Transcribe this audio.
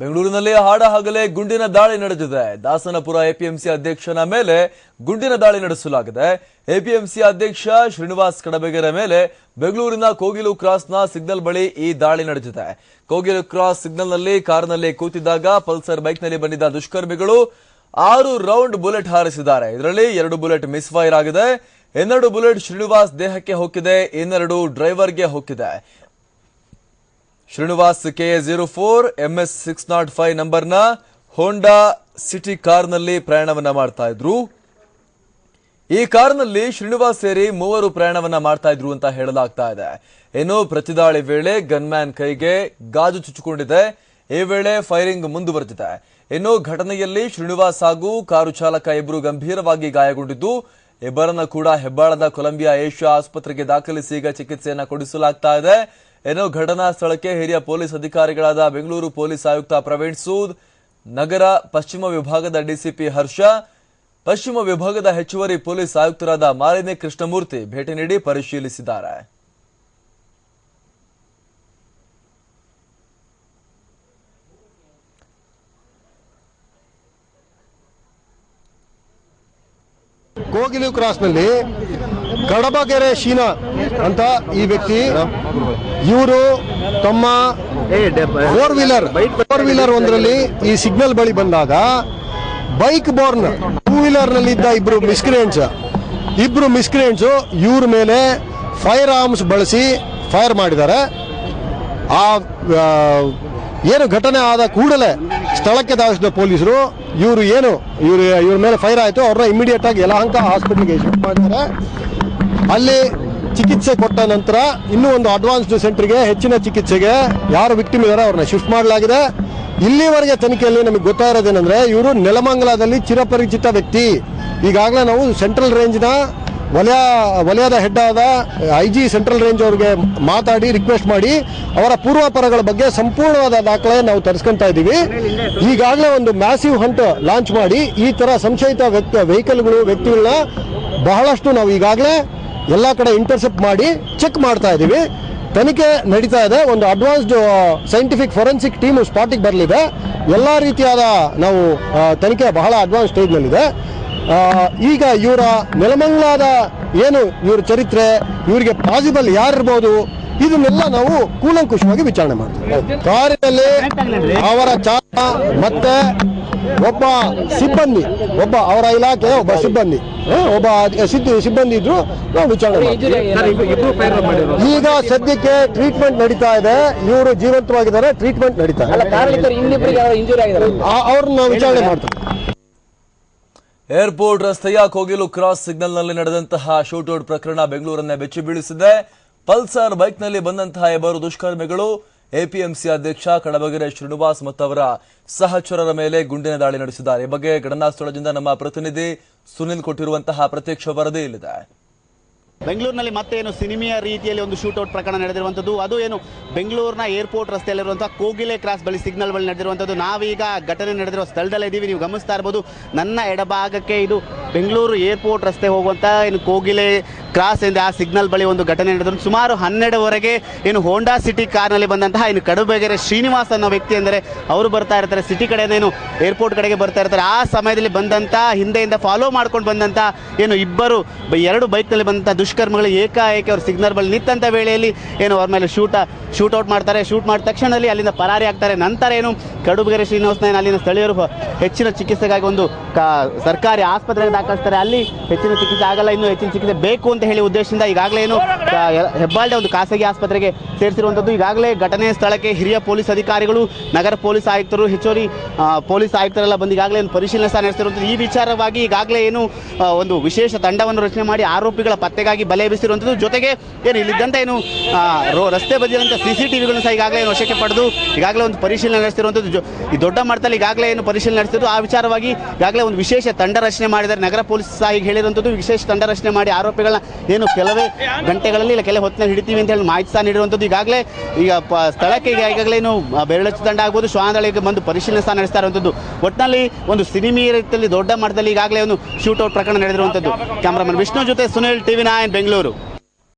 ಬೆಂಗಳೂರಿನಲ್ಲಿ ಹಾಡ ಹಗಲೇ ಗುಂಡಿನ ದಾಳಿ ನಡೆದಿದೆ. ದಾಸನಪುರ ಎಪಿಎಂಸಿ ಅಧ್ಯಕ್ಷನ ಮೇಲೆ ಗುಂಡಿನ ದಾಳಿ ನಡೆಸಲಾಗಿದೆ. ಎಪಿಎಂಸಿ ಅಧ್ಯಕ್ಷ ಶ್ರೀನಿವಾಸ್ ಕಡಬೆಗೆರೆ ಮೇಲೆ ಬೆಂಗಳೂರಿನ ಕೋಗಿಲು ಕ್ರಾಸ್ನ ಸಿಗ್ನಲ್ ಬಳಿ ಈ ದಾಳಿ ನಡೆದಿದೆ. ಕೋಗಿಲು ಕ್ರಾಸ್ ಸಿಗ್ನಲ್ನಲ್ಲಿ ಕಾರಿನಲ್ಲಿ ಕೂತಿದ್ದಾಗ ಪಲ್ಸರ್ ಬೈಕ್ನಲ್ಲಿ ಬಂದಿದ್ದ ದುಷ್ಕರ್ಮಿಗಳು ಆರು ರೌಂಡ್ ಬುಲೆಟ್ ಹಾರಿಸಿದ್ದಾರೆ. ಇದರಲ್ಲಿ ಎರಡು ಬುಲೆಟ್ ಮಿಸ್ ಫೈರ್ ಆಗಿದೆ. ಇನ್ನೆರಡು ಬುಲೆಟ್ ಶ್ರೀನಿವಾಸ್ ದೇಹಕ್ಕೆ ಹೊಕ್ಕಿದೆ. ಇನ್ನೆರಡು ಡ್ರೈವರ್ಗೆ ಹೊಕ್ಕಿದೆ. Srinivas K zero four M S six nought five ನಂಬರ್ನ ಹೋಂಡಾ ಸಿಟಿ ಕಾರ್ನಲ್ಲಿ ಪ್ರಯಾಣವನ್ನ ಮಾಡ್ತಾ ಇದ್ರು. ಈ ಕಾರ್ನಲ್ಲಿ ಶ್ರೀನಿವಾಸ್ ಸೇರಿ ಮೂವರು ಪ್ರಯಾಣವನ್ನ ಮಾಡ್ತಾ ಇದ್ರು ಅಂತ ಹೇಳಲಾಗ್ತಾ ಇದೆ. ಇನ್ನು ಪ್ರತಿದಾಳಿ ವೇಳೆ ಗನ್ಮ್ಯಾನ್ ಕೈಗೆ ಗಾಜು ಚುಚ್ಚಿಕೊಂಡಿದೆ. ಈ ವೇಳೆ ಫೈರಿಂಗ್ ಮುಂದುವರೆದಿದೆ. ಇನ್ನು ಘಟನೆಯಲ್ಲಿ ಶ್ರೀನಿವಾಸ್ ಹಾಗೂ ಕಾರು ಚಾಲಕ ಇಬ್ಬರು ಗಂಭೀರವಾಗಿ ಗಾಯಗೊಂಡಿದ್ದು ಇಬ್ಬರನ್ನ ಕೂಡ ಹೆಬ್ಬಾಳದ ಕೊಲಂಬಿಯಾ ಏಷ್ಯಾ ಆಸ್ಪತ್ರೆಗೆ ದಾಖಲಿಸಿ ಈಗ ಚಿಕಿತ್ಸೆಯನ್ನ ಕೊಡಿಸಲಾಗ್ತಾ ಇದೆ. ಏನೋ ಘಟನಾ ಸ್ಥಳಕ್ಕೆ ಹಿರಿಯ ಪೊಲೀಸ್ ಅಧಿಕಾರಿಗಳಾದ ಬೆಂಗಳೂರು ಪೊಲೀಸ್ ಆಯುಕ್ತ ಪ್ರವೀಣ್ ಸೂದ್, ನಗರ ಪಶ್ಚಿಮ ವಿಭಾಗದ ಡಿಸಿಪಿ ಹರ್ಷ, ಪಶ್ಚಿಮ ವಿಭಾಗದ ಹೆಚ್ಚುವರಿ ಪೊಲೀಸ್ ಆಯುಕ್ತರಾದ ಮಾಲಿನಿ ಕೃಷ್ಣಮೂರ್ತಿ ಭೇಟಿ ನೀಡಿ ಪರಿಶೀಲಿಸಿದ್ದಾರೆ. ಕೋಗಿಲು ಕ್ರಾಸ್ನಲ್ಲಿ ಕಡಬಗೆರೆ ಶೀನಾ ಅಂತ ಈ ವ್ಯಕ್ತಿ ಇವರು ತಮ್ಮ ಫೋರ್ ವೀಲರ್ ಫೋರ್ ವೀಲರ್ ಒಂದರಲ್ಲಿ ಈ ಸಿಗ್ನಲ್ ಬಳಿ ಬಂದಾಗ ಬೈಕ್ ಬೋರ್ನ್ ಟೂ ವೀಲರ್ನಲ್ಲಿ ಇದ್ದ ಇಬ್ರು ಮಿಸ್ಕ್ರಿಯೆಂಟ್ಸ್ ಇಬ್ರು ಮಿಸ್ಕ್ರಿಯೆಂಟ್ಸ್ ಇವ್ರ ಮೇಲೆ ಫೈರ್ ಆರ್ಮ್ಸ್ ಬಳಸಿ ಫೈರ್ ಮಾಡಿದ್ದಾರೆ. ಆ, ಏನು ಘಟನೆ ಆದ ಕೂಡಲೇ ಸ್ಥಳಕ್ಕೆ ಧಾವಿಸಿದ ಪೊಲೀಸರು, ಇವರು ಏನು, ಇವರು, ಇವ್ರ ಮೇಲೆ ಫೈರ್ ಆಯಿತು, ಅವ್ರನ್ನ ಇಮಿಡಿಯೇಟ್ ಆಗಿ ಯಲಹಂಕ ಹಾಸ್ಪಿಟಲ್ಗೆ ಶಿಫ್ಟ್ ಮಾಡಿದ್ದಾರೆ. ಅಲ್ಲಿ ಚಿಕಿತ್ಸೆ ಕೊಟ್ಟ ನಂತರ ಇನ್ನೂ ಒಂದು ಅಡ್ವಾನ್ಸ್ಡ್ ಸೆಂಟ್ರಿಗೆ ಹೆಚ್ಚಿನ ಚಿಕಿತ್ಸೆಗೆ ಯಾರು ವಿಕ್ಟಿಮ್ ಇದ್ದಾರೆ ಅವ್ರನ್ನ ಶಿಫ್ಟ್ ಮಾಡಲಾಗಿದೆ. ಇಲ್ಲಿವರೆಗೆ ತನಿಖೆಯಲ್ಲಿ ನಮಗೆ ಗೊತ್ತಾಗಿರೋದೇನೆಂದ್ರೆ ಇವರು ನೆಲಮಂಗಲದಲ್ಲಿ ಚಿರಪರಿಚಿತ ವ್ಯಕ್ತಿ. ಈಗಾಗಲೇ ನಾವು ಸೆಂಟ್ರಲ್ ರೇಂಜ್ನ ವಲಯ ವಲಯದ ಹೆಡ್ ಆದ ಐ ಜಿ ಸೆಂಟ್ರಲ್ ರೇಂಜ್ ಅವರಿಗೆ ಮಾತಾಡಿ ರಿಕ್ವೆಸ್ಟ್ ಮಾಡಿ, ಅವರ ಪೂರ್ವಾಪರಗಳ ಬಗ್ಗೆ ಸಂಪೂರ್ಣವಾದ ದಾಖಲೆ ನಾವು ತರಿಸ್ಕೊಂತ ಇದ್ದೀವಿ. ಈಗಾಗಲೇ ಒಂದು ಮ್ಯಾಸಿವ್ ಹಂಟ್ ಲಾಂಚ್ ಮಾಡಿ, ಈ ತರ ಸಂಶಯಿತ ವ್ಯಕ್ತಿ ವೆಹಿಕಲ್ಗಳು ವ್ಯಕ್ತಿಗಳನ್ನ ಬಹಳಷ್ಟು ನಾವು ಈಗಾಗಲೇ ಎಲ್ಲ ಕಡೆ ಇಂಟರ್ಸೆಪ್ಟ್ ಮಾಡಿ ಚೆಕ್ ಮಾಡ್ತಾ ಇದ್ದೀವಿ. ತನಿಖೆ ನಡೀತಾ ಇದೆ. ಒಂದು ಅಡ್ವಾನ್ಸ್ಡ್ ಸೈಂಟಿಫಿಕ್ ಫೊರೆನ್ಸಿಕ್ ಟೀಮ್ ಸ್ಪಾಟಿಗೆ ಬರಲಿದೆ. ಎಲ್ಲ ರೀತಿಯಾದ ನಾವು ತನಿಖೆ ಬಹಳ ಅಡ್ವಾನ್ಸ್ ಸ್ಟೇಜ್ನಲ್ಲಿದೆ ಈಗ ಇವರ ನೆಲಮಂಗ್ಲಾದ ಏನು ಇವ್ರ ಚರಿತ್ರೆ ಇವರಿಗೆ ಪಾಸಿಬಲ್ ಯಾರಿರ್ಬೋದು ಇದನ್ನೆಲ್ಲ ನಾವು ಕೂಲಂಕುಷವಾಗಿ ವಿಚಾರಣೆ ಮಾಡ್ತೀವಿ. ಕಾರಿನಲ್ಲಿ ಅವರ ಚಾಲಕ ಮತ್ತೆ ಒಬ್ಬ ಸಿಬ್ಬಂದಿ ಒಬ್ಬ ಅವರ ಇಲಾಖೆ ಒಬ್ಬ ಸಿಬ್ಬಂದಿ. ಒಬ್ಬ ಸಿಬ್ಬಂದಿ ಇದ್ರು ನಾವು ವಿಚಾರಣೆ ಮಾಡ್ತೀವಿ. ಈಗ ಸದ್ಯಕ್ಕೆ ಟ್ರೀಟ್ಮೆಂಟ್ ನಡೀತಾ ಇದೆ. ಇವರು ಜೀವಂತವಾಗಿದ್ದಾರೆ ಟ್ರೀಟ್ಮೆಂಟ್ ನಡೀತಾ ಇದೆ. ಅವ್ರನ್ನ ನಾವು ವಿಚಾರಣೆ ಮಾಡ್ತೀವಿ. ಏರ್ಪೋರ್ಟ್ ರಸ್ತೆಯ ಕೋಗಿಲು ಕ್ರಾಸ್ ಸಿಗ್ನಲ್ನಲ್ಲಿ ನಡೆದಂತಹ ಶೂಟೌಟ್ ಪ್ರಕರಣ ಬೆಂಗಳೂರನ್ನೇ ಬೆಚ್ಚಿ ಬೀಳಿಸಿದೆ. ಪಲ್ಸರ್ ಬೈಕ್ನಲ್ಲಿ ಬಂದಂತಹ ಇಬ್ಬರು ದುಷ್ಕರ್ಮಿಗಳು ಎಪಿಎಂಸಿ ಅಧ್ಯಕ್ಷ ಕಡಬಗೆರೆ ಶ್ರೀನಿವಾಸ್ ಮತ್ತು ಅವರ ಸಹಚರರ ಮೇಲೆ ಗುಂಡಿನ ದಾಳಿ ನಡೆಸಿದ್ದಾರೆ. ಈ ಬಗ್ಗೆ ಘಟನಾ ಸ್ಥಳದಿಂದ ನಮ್ಮ ಪ್ರತಿನಿಧಿ ಸುನಿಲ್ ಕೊಟ್ಟಿರುವಂತಹ ಪ್ರತ್ಯಕ್ಷ ವರದಿ ಇಲ್ಲಿದೆ ಬೆಂಗಳೂರಿನಲ್ಲಿ ಮತ್ತೆ ಏನು ಸಿನಿಮೆಯ ರೀತಿಯಲ್ಲಿ ಒಂದು ಶೂಟೌಟ್ ಪ್ರಕರಣ ನಡೆದಿರುವಂಥದ್ದು. ಅದು ಏನು, ಬೆಂಗಳೂರಿನ ಏರ್ಪೋರ್ಟ್ ರಸ್ತೆಯಲ್ಲಿರುವಂಥ ಕೋಗಿಲೆ ಕ್ರಾಸ್ ಬಳಿ ಸಿಗ್ನಲ್ ಬಳಿ ನಡೆದಿರುವಂಥದ್ದು. ನಾವೀಗ ಘಟನೆ ನಡೆದಿರುವ ಸ್ಥಳದಲ್ಲೇ ಇದ್ದೀವಿ ನೀವು ಗಮನಿಸ್ತಾ ಇರ್ಬೋದು. ನನ್ನ ಎಡಭಾಗಕ್ಕೆ ಇದು ಬೆಂಗಳೂರು ಏರ್ಪೋರ್ಟ್ ರಸ್ತೆ ಹೋಗುವಂಥ ಏನು ಕೋಗಿಲೆ ಕ್ರಾಸ್ ಎಂದು ಆ ಸಿಗ್ನಲ್ ಬಳಿ ಒಂದು ಘಟನೆ ನಡೆದ್ರು ಸುಮಾರು ಹನ್ನೆರಡುವರೆಗೆ ಏನು ಹೋಂಡಾ ಸಿಟಿ ಕಾರ್ನಲ್ಲಿ ಬಂದಂತಹ ಏನು ಕಡುಬಗೆರೆ ಶ್ರೀನಿವಾಸ್ ಅನ್ನೋ ವ್ಯಕ್ತಿ ಅಂದರೆ ಅವರು ಬರ್ತಾ ಇರ್ತಾರೆ. ಸಿಟಿ ಕಡೆಯಿಂದ ಏನು ಏರ್ಪೋರ್ಟ್ ಕಡೆಗೆ ಬರ್ತಾ ಇರ್ತಾರೆ. ಆ ಸಮಯದಲ್ಲಿ ಬಂದಂಥ, ಹಿಂದೆಯಿಂದ ಫಾಲೋ ಮಾಡ್ಕೊಂಡು ಬಂದಂಥ ಏನು ಇಬ್ಬರು, ಎರಡು ಬೈಕ್ನಲ್ಲಿ ಬಂದಂಥ ದುಷ್ಕರ್ಮಗಳು ಏಕಾಏಕಿ ಅವ್ರ ಸಿಗ್ನಲ್ ಬಳಿ ನಿಂತಂಥ ವೇಳೆಯಲ್ಲಿ ಏನು ಅವ್ರ ಮೇಲೆ ಶೂಟ ಶೂಟೌಟ್ ಮಾಡ್ತಾರೆ. ಶೂಟ್ ಮಾಡಿದ ತಕ್ಷಣದಲ್ಲಿ ಅಲ್ಲಿಂದ ಪರಾರಿ ಆಗ್ತಾರೆ. ನಂತರ ಏನು ಕಡುಬಗೆರೆ ಶ್ರೀನಿವಾಸನ ಅಲ್ಲಿನ ಸ್ಥಳೀಯರು ಹೆಚ್ಚಿನ ಚಿಕಿತ್ಸೆಗಾಗಿ ಒಂದು ಸರ್ಕಾರಿ ಆಸ್ಪತ್ರೆಗೆ ದಾಖಲಿಸ್ತಾರೆ. ಅಲ್ಲಿ ಹೆಚ್ಚಿನ ಚಿಕಿತ್ಸೆ ಆಗಲ್ಲ, ಇನ್ನೂ ಹೆಚ್ಚಿನ ಚಿಕಿತ್ಸೆ ಬೇಕು ಅಂತ ಹೇಳಿ ಉದ್ದೇಶದಿಂದ ಈಗಾಗಲೇ ಏನು ಹೆಬ್ಬಾಳ್ಡೆ ಒಂದು ಖಾಸಗಿ ಆಸ್ಪತ್ರೆಗೆ ಸೇರಿಸಿರುವಂಥದ್ದು. ಈಗಾಗಲೇ ಘಟನೆ ಸ್ಥಳಕ್ಕೆ ಹಿರಿಯ ಪೊಲೀಸ್ ಅಧಿಕಾರಿಗಳು, ನಗರ ಪೊಲೀಸ್ ಆಯುಕ್ತರು, ಹೆಚ್ಚುವರಿ ಪೊಲೀಸ್ ಆಯುಕ್ತರೆಲ್ಲ ಬಂದು ಈಗಾಗಲೇ ಏನು ಪರಿಶೀಲನೆ ಸಹ ನಡೆಸಿರುವಂಥದ್ದು. ಈ ವಿಚಾರವಾಗಿ ಈಗಾಗಲೇ ಏನು ಒಂದು ವಿಶೇಷ ತಂಡವನ್ನು ರಚನೆ ಮಾಡಿ ಆರೋಪಿಗಳ ಪತ್ತೆಗಾಗಿ ಬಲೆ ಬೀಸಿರುವಂಥದ್ದು. ಜೊತೆಗೆ ಏನು ಇಲ್ಲಿದ್ದಂಥ ಏನು ರಸ್ತೆ ಬದಿಯಂಥ ಸಿ ಸಿ ಟಿವಿಗಳನ್ನು ಸಹ ಈಗಾಗಲೇ ಏನು ವಶಕ್ಕೆ ಪಡೆದು, ಈಗಾಗಲೇ ಒಂದು ಪರಿಶೀಲನೆ ನಡೆಸಿರುವಂಥದ್ದು ಜೊ- ಈ ದೊಡ್ಡ ಮಟ್ಟದಲ್ಲಿ ಈಗಾಗಲೇ ಏನು ಪರಿಶೀಲನೆ ನಡೆಸಿದ್ರು ಆ ವಿಚಾರವಾಗಿ ಈಗಾಗಲೇ ಒಂದು ವಿಶೇಷ ತಂಡ ರಚನೆ ಮಾಡಿದ್ದಾರೆ. ನಗರ ಪೊಲೀಸ್ ಸಹ ಈಗ ಹೇಳಿರುವಂಥದ್ದು. ವಿಶೇಷ ತಂಡ ರಚನೆ ಮಾಡಿ ಆರೋಪಿಗಳನ್ನ ಏನು ಕೆಲವೇ ಗಂಟೆಗಳಲ್ಲಿ ಇಲ್ಲ, ಕೆಲವು ಹೊತ್ತಿನಲ್ಲಿ ಹಿಡಿತೀವಿ ಅಂತ ಹೇಳಿ ಮಾಹಿತಿ ಸಹ ನೀಡಿರುವಂಥದ್ದು. ಈಗಾಗಲೇ ಈಗ ಸ್ಥಳಕ್ಕೆ ಈಗ ಈಗಾಗಲೇ ಏನು ಬೆರಳಚ್ಚು ತಂಡ ಆಗ್ಬೋದು ಶ್ವಾನದಳಿಗೆ ಬಂದು ಪರಿಶೀಲನೆ ಸಹ ನಡೆಸ್ತಾ ಇರುವಂಥದ್ದು. ಒಟ್ಟಿನಲ್ಲಿ ಒಂದು ಸಿನಿಮೀಯ ರೀತಿಯಲ್ಲಿ ದೊಡ್ಡ ಮಟ್ಟದಲ್ಲಿ ಈಗಾಗಲೇ ಒಂದು ಶೂಟೌಟ್ ಪ್ರಕರಣ ನಡೆದಿರುವಂಥದ್ದು. ಕ್ಯಾಮ್ರಾಮನ್ ವಿಷ್ಣು ಜೊತೆ ಸುನಿಲ್ ಟಿವಿ ನೈನ್. ಬೆಂಗಳೂರು